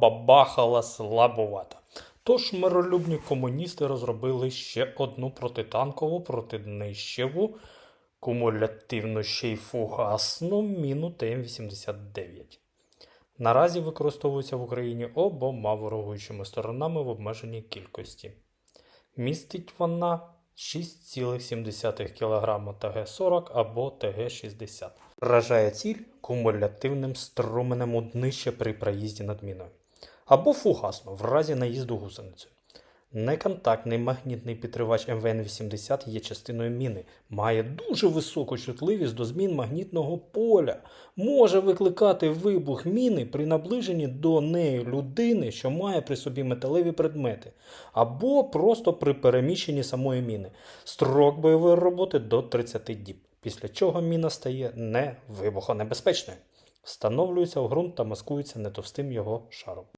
бабахала слабовато. Тож миролюбні комуністи розробили ще одну протитанкову, протиднищеву, кумулятивну ще й фугасну міну ТМ-89. Наразі використовується в Україні обома ворогуючими сторонами в обмеженій кількості. Містить вона 6,7 кг ТГ-40 або ТГ-60. Вражає ціль кумулятивним струменем у днище при проїзді над міною. Або фугасно в разі наїзду гусеницею. Неконтактний магнітний підривач МВН-80 є частиною міни, має дуже високу чутливість до змін магнітного поля, може викликати вибух міни при наближенні до неї людини, що має при собі металеві предмети, або просто при переміщенні самої міни. Строк бойової роботи до 30 діб, після чого міна стає не вибухонебезпечною. Встановлюється у ґрунт та маскується нетовстим його шаром.